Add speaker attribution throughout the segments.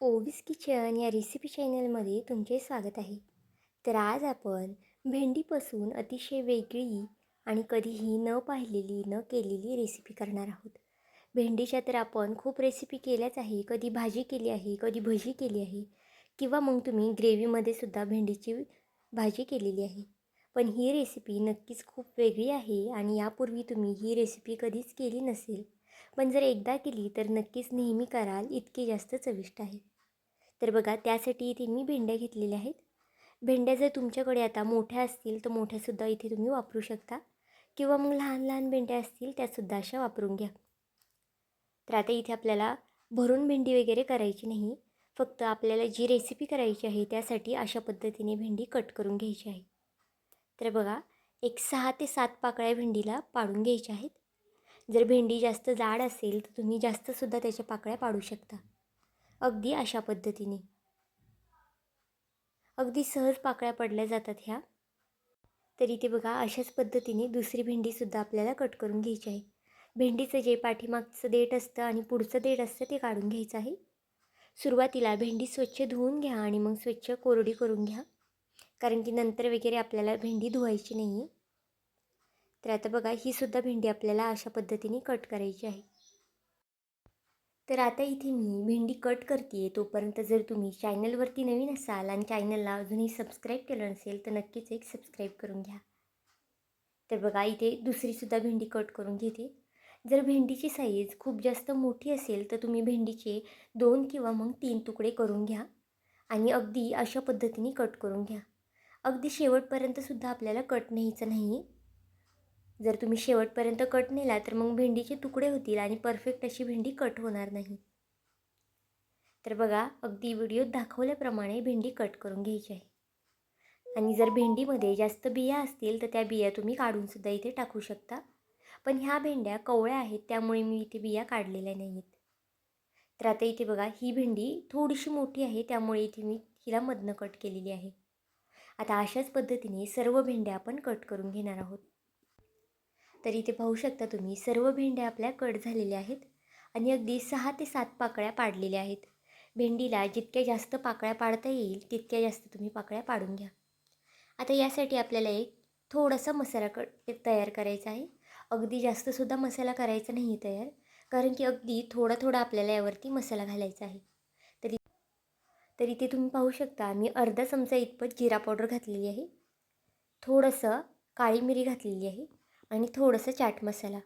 Speaker 1: ओवीस kitchen या recipe चॅनलमध्ये तुमचे स्वागत आहे. तर आज आपण भेंडीपासून अतिशय वेगळी आणि कधीही न पाहिलेली न केलेली रेसिपी करणार आहोत. भेंडीच्या तर आपण खूप रेसिपी केल्याच आहे. कधी भाजी केली आहे कधी भजी केली आहे किंवा मग तुम्ही ग्रेव्हीमध्ये सुद्धा भेंडीची भाजी केलेली आहे. पण ही रेसिपी नक्कीच खूप वेगळी आहे आणि यापूर्वी तुम्ही ही रेसिपी कधीच केली नसेल. पण जर एकदा केली तर नक्कीच नेहमी कराल इतकी जास्त चविष्ट आहे. तर बघा त्यासाठी इथे मी भेंड्या घेतलेल्या आहेत. भेंड्या जर तुमच्याकडे आता मोठ्या असतील तर मोठ्यासुद्धा इथे तुम्ही वापरू शकता. किंवा मग लहान लहान भेंड्या असतील त्यासुद्धा अशा वापरून घ्या. तर आता इथे आपल्याला भरून भेंडी वगैरे करायची नाही. फक्त आपल्याला जी रेसिपी करायची आहे त्यासाठी अशा पद्धतीने भेंडी कट करून घ्यायची आहे. तर बघा एक सहा ते सात पाकळ्या भेंडीला पाडून घ्यायच्या आहेत. जर भेंडी जास्त जाड असेल तर तुम्ही जास्तसुद्धा त्याच्या पाकळ्या पाडू शकता. अगदी अशा पद्धतीने. अगदी सहज पाकळ्या पडल्या जातात ह्या. तरी ते बघा अशाच पद्धतीने दुसरी भेंडीसुद्धा आपल्याला कट करून घ्यायची आहे. भेंडीचं जे पाठीमागचं देठ असतं आणि पुढचं देठ असतं ते काढून घ्यायचं आहे. सुरुवातीला भेंडी स्वच्छ धुवून घ्या आणि मग स्वच्छ कोरडी करून घ्या. कारण की नंतर वगैरे आपल्याला भेंडी धुवायची नाही आहे तर आता बघा ही सुद्धा भेंडी आपल्याला अशा पद्धतीने कट करायची आहे. तर आता इथे मी भेंडी कट करते आहे तोपर्यंत जर तुम्ही चॅनलवरती नवीन असाल आणि चॅनलला अजूनही सबस्क्राईब केलं नसेल तर नक्कीच एक सबस्क्राईब करून घ्या. तर बघा इथे दुसरीसुद्धा भेंडी कट करून घेते. जर भेंडीची साईज खूप जास्त मोठी असेल तर तुम्ही भेंडीचे दोन किंवा मग तीन तुकडे करून घ्या आणि अगदी अशा पद्धतीने कट करून घ्या. अगदी शेवटपर्यंतसुद्धा आपल्याला कट न्यायचं नाही. जर तुम्ही शेवटपर्यंत कट नेला तर मग भेंडीचे तुकडे होतील आणि परफेक्ट अशी भेंडी कट होणार नाही. तर बघा अगदी व्हिडिओत दाखवल्याप्रमाणे भेंडी कट करून घ्यायची आहे. आणि जर भेंडीमध्ये जास्त बिया असतील तर त्या बिया तुम्ही काढूनसुद्धा इथे टाकू शकता. पण ह्या भेंड्या कवळ्या आहेत त्यामुळे मी इथे बिया काढलेल्या नाही आहेत तर आता इथे बघा ही भेंडी थोडीशी मोठी आहे त्यामुळे इथे मी हिला मधनं कट केलेली आहे. आता अशाच पद्धतीने सर्व भेंड्या आपण कट करून घेणार आहोत. तर इथे पाहू शकता तुम्ही सर्व भेंड्या आपल्या कट झालेल्या आहेत आणि अगदी सहा ते सात पाकळ्या पाडलेल्या आहेत. भेंडीला जितक्या जास्त पाकळ्या पाडता येईल तितक्या जास्त तुम्ही पाकळ्या पाडून घ्या. आता यासाठी आपल्याला एक थोडासा मसाला क तयार करायचा आहे. अगदी जास्तसुद्धा मसाला करायचा नाही तयार कारण की अगदी थोडा थोडा आपल्याला यावरती मसाला घालायचा आहे. तरी तर इथे तुम्ही पाहू शकता मी अर्धा चमचा इतपत जिरा पावडर घातलेली आहे. थोडंसं काळी मिरी घातलेली आहे. आणि थोडंसं चाट मसाला.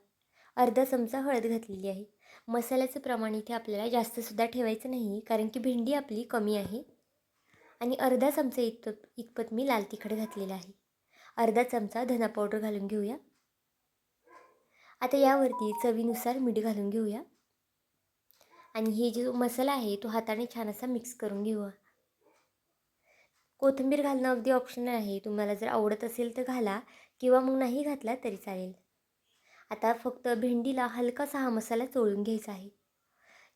Speaker 1: अर्धा चमचा हळद घातलेली आहे. मसाल्याचं प्रमाण इथे आपल्याला जास्तसुद्धा ठेवायचं नाही कारण की भेंडी आपली कमी आहे. आणि अर्धा चमचा इतपत इतपत मी लाल तिखट घातलेलं आहे. अर्धा चमचा धना पावडर घालून घेऊया. आता यावरती चवीनुसार मीठ घालून घेऊया. आणि हे जो मसाला आहे तो हाताने छान असा मिक्स करून घेऊया. कोथिंबीर घालणं अगदी ऑप्शनल आहे. तुम्हाला जर आवडत असेल तर घाला किंवा मग नाही घातला तरी चालेल. आता फक्त भेंडीला हलकासा हा मसाला चोळून घ्यायचा आहे.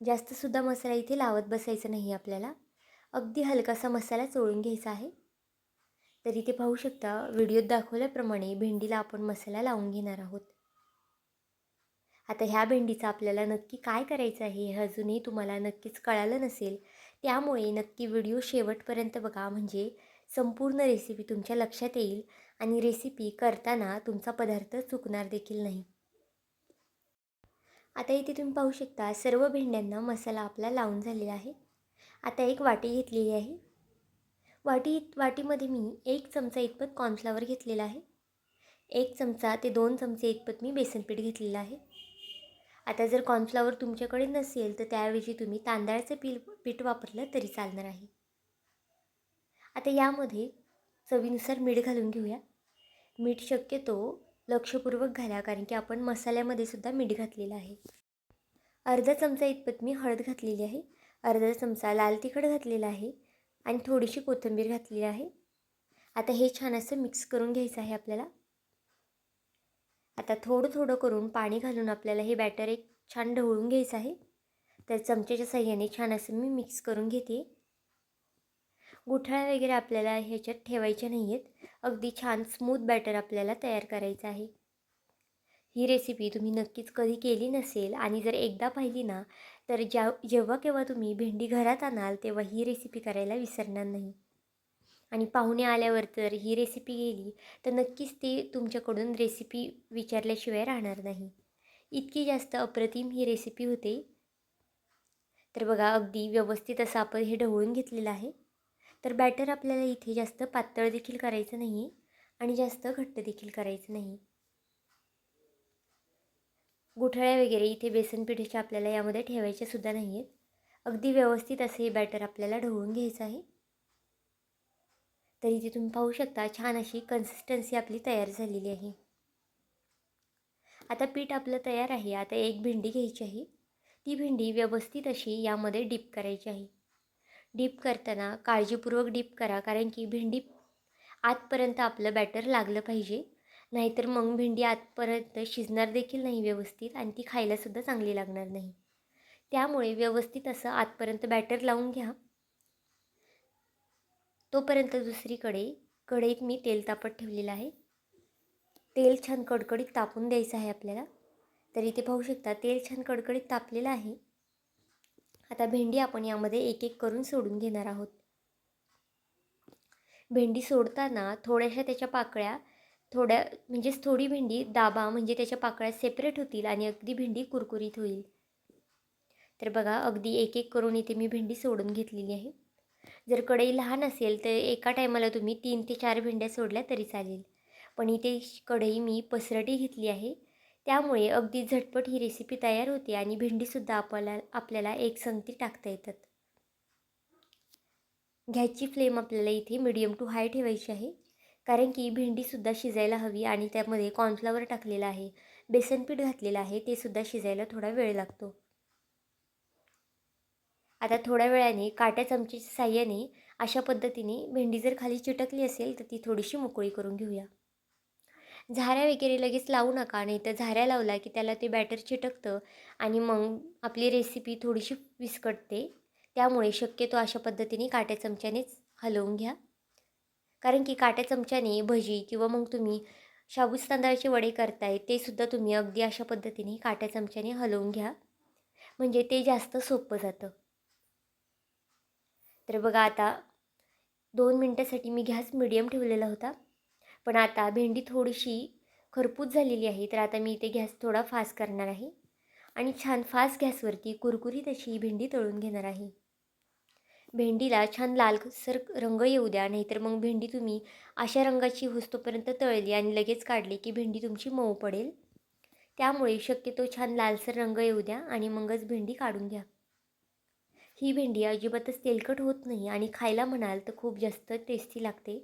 Speaker 1: जास्तसुद्धा मसाला इथे लावत बसायचं नाही आपल्याला. अगदी हलकासा मसाला चोळून घ्यायचा आहे. तर इथे पाहू शकता व्हिडिओत दाखवल्याप्रमाणे भेंडीला आपण मसाला लावून घेणार आहोत. आता ह्या भेंडीचं आपल्याला नक्की काय करायचं आहे हे अजूनही तुम्हाला नक्कीच कळालं नसेल. त्यामुळे नक्की व्हिडिओ शेवटपर्यंत बघा. म्हणजे संपूर्ण रेसिपी तुमच्या लक्षात येईल आणि रेसिपी करताना तुमचा पदार्थ चुकणार देखील नाही. आता इथे तुम्ही पाहू शकता सर्व भेंड्यांना मसाला आपला लावून झालेला आहे. आता एक वाटी घेतलेली आहे. वाटी वाटीमध्ये मी एक चमचा इतपत कॉर्नफ्लावर घेतलेला आहे. एक चमचा ते दोन चमचे इतपत मी बेसनपीठ घेतलेलं आहे. आता जर कॉर्नफ्लावर तुमच्याकडे नसेल तर त्याऐवजी तुम्ही तांदळाचं पील पीठ वापरलं तरी चालणार आहे. आता यामध्ये चवीनुसार मीठ घालून घेऊया. मीठ शक्यतो लक्षपूर्वक घाला कारण की आपण मसाल्यामध्ये सुद्धा मीठ घातलेलं आहे. अर्धा चमचा इतपत मी हळद घातलेली आहे. अर्धा चमचा लाल तिखट घातलेला आहे आणि थोडीशी कोथिंबीर घातलेली आहे. आता हे छान असं मिक्स करून घ्यायचं आहे आपल्याला. आता थोडं थोडं करून पाणी घालून आपल्याला हे बॅटर एक छान ढवळून घ्यायचं आहे. तर चमच्याच्या साह्याने छान असं मी मिक्स करून घेते. गुठळ्या वगैरे आपल्याला ह्याच्यात ठेवायच्या नाही आहेत अगदी छान स्मूथ बॅटर आपल्याला तयार करायचं आहे. ही रेसिपी तुम्ही नक्कीच कधी केली नसेल आणि जर एकदा पाहिली ना तर ज्या जेव्हा केव्हा तुम्ही भेंडी घरात आणाल तेव्हा ही रेसिपी करायला विसरणार नाही. आणि पाहुणे आल्यावर तर ही रेसिपी गेली तर नक्कीच ते तुमच्याकडून रेसिपी विचारल्याशिवाय राहणार नाही. इतकी जास्त अप्रतिम ही रेसिपी होते. तर बघा अगदी व्यवस्थित असं आपण हे ढवळून घेतलेलं आहे. तर बॅटर आपल्याला इथे जास्त पातळ देखील करायचं नाही आहे आणि जास्त घट्ट देखील करायचं नाही गुठळ्या वगैरे इथे बेसन पिठाच्या आपल्याला यामध्ये ठेवायच्या सुद्धा नाही आहेत अगदी व्यवस्थित असं हे बॅटर आपल्याला ढवळून घ्यायचं आहे. तर इथे तुम्ही पाहू शकता छान अशी कन्सिस्टन्सी आपली तयार झालेली आहे. आता पीठ आपलं तयार आहे. आता एक भेंडी घ्यायची आहे. ती भेंडी व्यवस्थित अशी यामध्ये डीप करायची आहे. डीप करताना काळजीपूर्वक डीप करा कारण की भेंडी आतपर्यंत आपलं बॅटर लागलं पाहिजे. नाहीतर मग भेंडी आतपर्यंत शिजणार देखील नाही व्यवस्थित आणि ती खायलासुद्धा चांगली लागणार नाही. त्यामुळे व्यवस्थित असं आतपर्यंत बॅटर लावून घ्या. तोपर्यंत दुसरीकडे कढईत मी तेल तापत ठेवलेलं आहे. तेल छान कडकडीत तापून द्यायचं आहे आपल्याला. तर इथे पाहू शकता तेल छान कडकडीत तापलेलं आहे. आता भेंडी आपण यामध्ये एक एक करून सोडून घेणार आहोत. भेंडी सोडताना थोड्याशा त्याच्या पाकळ्या थोड्या म्हणजेच थोडी भेंडी दाबा म्हणजे त्याच्या पाकळ्या सेपरेट होतील आणि अगदी भेंडी कुरकुरीत होईल. तर बघा अगदी एक एक करून इथे मी भेंडी सोडून घेतलेली आहे. जर कढई लहान असेल तर एका टायमाला तुम्ही तीन ते चार भेंड्या सोडल्या तरी चालेल. पण इथे कढई मी पसरटी घेतली आहे. त्यामुळे अगदी झटपट ही रेसिपी तयार होते आणि भेंडीसुद्धा आपल्याला आपल्याला एक संगती टाकता येतात. घ्यायची फ्लेम आपल्याला इथे मिडियम टू हाय ठेवायची आहे. कारण की भेंडीसुद्धा शिजायला हवी आणि त्यामध्ये कॉर्नफ्लॉवर टाकलेलं आहे. बेसनपीठ घातलेलं आहे ते सुद्धा शिजायला थोडा वेळ लागतो. आता थोड्या वेळाने काट्या चमचीच्या साह्याने अशा पद्धतीने भेंडी जर खाली चिटकली असेल तर ती थोडीशी मोकळी करून घेऊया. झाऱ्या वगैरे लगेच लावू नका नाही तर झाऱ्या लावला की त्याला ते बॅटर चिटकतं आणि मग आपली रेसिपी थोडीशी विस्कटते. त्यामुळे शक्यतो अशा पद्धतीने काट्या चमच्यानेच हलवून घ्या. कारण की काट्या चमच्याने भजी किंवा मग तुम्ही शाबूस तांदळाचे वडे करताय ते सुद्धा तुम्ही अगदी अशा पद्धतीने काट्या चमच्याने हलवून घ्या. म्हणजे ते जास्त सोपं जातं. तर बघा आता दोन मिनटासाठी मी गॅस मिडियम ठेवलेला होता. पण आता भेंडी थोडीशी खरपूस झालेली आहे तर आता मी इथे गॅस थोडा फास्ट करणार आहे. आणि छान फास्ट गॅसवरती कुरकुरीत अशी ही भेंडी तळून घेणार आहे. भेंडीला छान लालसर रंग येऊ द्या नाहीतर मग भेंडी तुम्ही अशा रंगाची होस्तोपर्यंत तळली आणि लगेच काढली की भेंडी तुमची मऊ पडेल. त्यामुळे शक्यतो छान लालसर रंग येऊ द्या आणि मगच भेंडी काढून घ्या. ही भेंडी अजिबातच तेलकट होत नाही आणि खायला म्हणाल तर खूप जास्त टेस्टी लागते.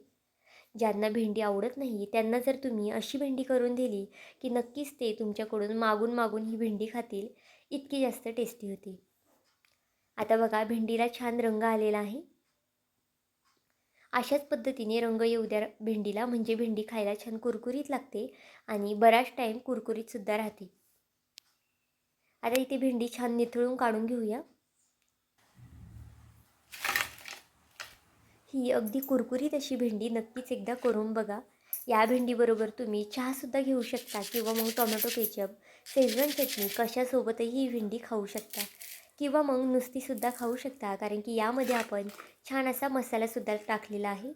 Speaker 1: ज्यांना भेंडी आवडत नाही त्यांना जर तुम्ही अशी भेंडी करून दिली की नक्कीच ते तुमच्याकडून मागून मागून ही भेंडी खातील इतकी जास्त टेस्टी होती. आता बघा भेंडीला छान रंग आलेला आहे. अशाच पद्धतीने रंग येऊ द्या भेंडीला म्हणजे भेंडी खायला छान कुरकुरीत लागते आणि बराच टाईम कुरकुरीतसुद्धा राहते. आता इथे भेंडी छान निथळून काढून घेऊया. ही अगदी कुरकुरीत अशी भेंडी नक्कीच एकदा करून बघा. या भेंडीबरोबर तुम्ही चहासुद्धा घेऊ शकता किंवा मग टोमॅटो केचप शेजवान चटणी कशासोबतही ही भेंडी खाऊ शकता किंवा मग नुसतीसुद्धा खाऊ शकता कारण की यामध्ये आपण छान असा मसालासुद्धा टाकलेला आहे.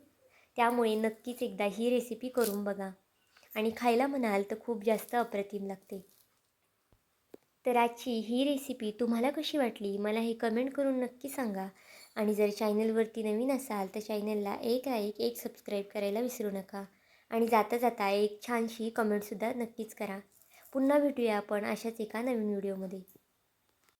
Speaker 1: त्यामुळे नक्कीच एकदा ही रेसिपी करून बघा. आणि खायला म्हणाल तर खूप जास्त अप्रतिम लागते. तर आजची ही रेसिपी तुम्हाला कशी वाटली? मला हे कमेंट करून नक्की सांगा. आणि जर चॅनलवरती नवीन असाल तर चॅनलला एक लाईक एक सबस्क्राईब करायला विसरू नका. आणि जाता जाता एक छानशी कमेंटसुद्धा नक्कीच करा. पुन्हा भेटूया आपण अशाच एका नवीन व्हिडिओमध्ये